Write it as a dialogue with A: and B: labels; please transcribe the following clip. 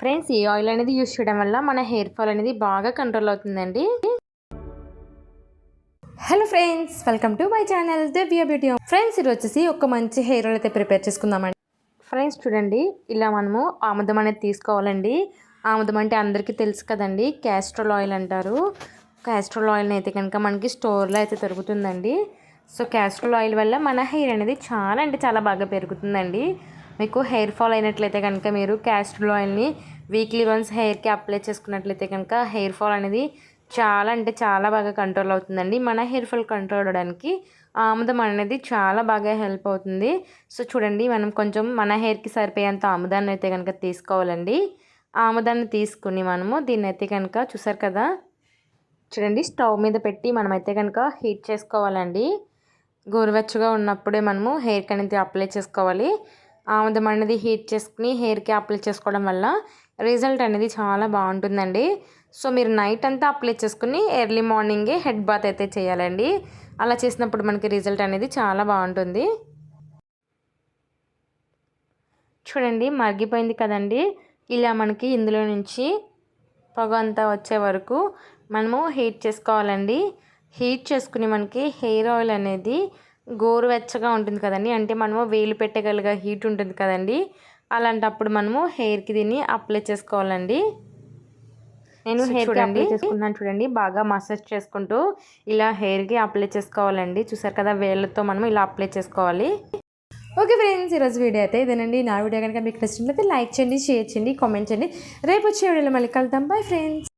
A: Friends ఈ oil అనేది use చేయడం వల్ల మన హెయిర్ ఫాల్ అనేది బాగా కంట్రోల్ అవుతుందండి.
B: Hello friends welcome to my channel Divya beauty friends ఇది వచ్చేసి ఒక మంచి హెయిర్ ఆయిల్ అయితే ప్రిపేర్ చేసుకుందామండి.
A: ఫ్రెండ్స్ చూడండి ఇలా మనము ఆముదం అనేది తీసుకోవాలండి. ఆముదం అంటే అందరికీ తెలుసు కదండి క్యాస్ట్రోల్ ఆయిల్ అంటారు. క్యాస్ట్రోల్ ఆయిల్ని అయితే కనుక మనకి స్టోర్లో అయితే దొరుకుతుందండి. సో క్యాస్ట్రోల్ ఆయిల్ వల్ల మన హెయిర్ అనేది చాలా అంటే చాలా బాగా పెరుగుతుందండి. మీకు హెయిర్ ఫాల్ అయినట్లయితే కనుక మీరు క్యాస్ట్రోల్ ఆయిల్ని వీక్లీ వన్స్ హెయిర్కి అప్లై చేసుకున్నట్లయితే కనుక హెయిర్ ఫాల్ అనేది చాలా అంటే చాలా బాగా కంట్రోల్ అవుతుందండి. మన హెయిర్ ఫాల్ కంట్రోల్ అవడానికి ఆముదం అనేది చాలా బాగా హెల్ప్ అవుతుంది. సో చూడండి మనం కొంచెం మన హెయిర్కి సరిపోయేంత ఆముదాన్ని అయితే కనుక తీసుకోవాలండి. ఆముదాన్ని తీసుకుని మనము దీన్ని అయితే కనుక చూసారు కదా? చూడండి స్టవ్ మీద పెట్టి మనమైతే కనుక హీట్ చేసుకోవాలండి. గోరువెచ్చగా ఉన్నప్పుడే మనము హెయిర్కి అనేది అప్లై చేసుకోవాలి. ఆముదం అనేది హీట్ చేసుకుని హెయిర్కి అప్లై చేసుకోవడం వల్ల రిజల్ట్ అనేది చాలా బాగుంటుందండి. సో మీరు నైట్ అంతా అప్లై చేసుకుని ఎర్లీ మార్నింగే హెడ్ బాత్ అయితే చేయాలండి. అలా చేసినప్పుడు మనకి రిజల్ట్ అనేది చాలా బాగుంటుంది. చూడండి మగ్గిపోయింది కదండి. ఇలా మనకి ఇందులో నుంచి పొగ అంతా వచ్చే వరకు మనము హీట్ చేసుకోవాలండి. హీట్ చేసుకుని మనకి హెయిర్ ఆయిల్ అనేది గోరువెచ్చగా ఉంటుంది కదండి. అంటే మనము వేలు పెట్టగలిగే హీట్ ఉంటుంది కదండి. అలాంటప్పుడు మనము హెయిర్కి దీన్ని అప్లై చేసుకోవాలండి. నేను హెయిర్ అప్లై చేసుకున్నాను చూడండి. బాగా మసాజ్ చేసుకుంటూ ఇలా హెయిర్కి అప్లై చేసుకోవాలండి. చూసారు కదా వేళ్ళతో మనం ఇలా అప్లై చేసుకోవాలి.
B: ఓకే ఫ్రెండ్స్ ఈరోజు వీడియో అయితే ఇదేనండి. నా వీడియో కనుక మీకు నచ్చినట్లయితే లైక్ చేయండి షేర్ చేయండి కామెంట్ చేయండి. రేపు వచ్చే వీడియోలో మళ్ళీ కలుద్దాం. Bye friends.